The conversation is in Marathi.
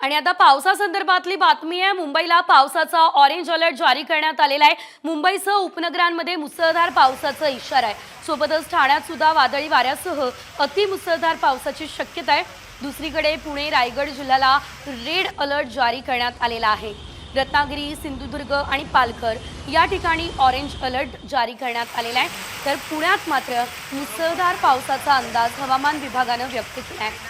आणि आता पावसासंदर्भातली बातमी आहे. मुंबईला पावसाचा ऑरेंज अलर्ट जारी करण्यात आलेला आहे. मुंबईसह उपनगरांमध्ये मुसळधार पावसाचा इशारा आहे. सोबतच ठाण्यात सुद्धा वादळी वाऱ्यासह अतिमुसळधार पावसाची शक्यता आहे. दुसरीकडे पुणे रायगड जिल्ह्याला रेड अलर्ट जारी करण्यात आलेला आहे. रत्नागिरी सिंधुदुर्ग आणि पालघर या ठिकाणी ऑरेंज अलर्ट जारी करण्यात आलेला आहे. तर पुण्यात मात्र मुसळधार पावसाचा अंदाज हवामान विभागानं व्यक्त केला आहे.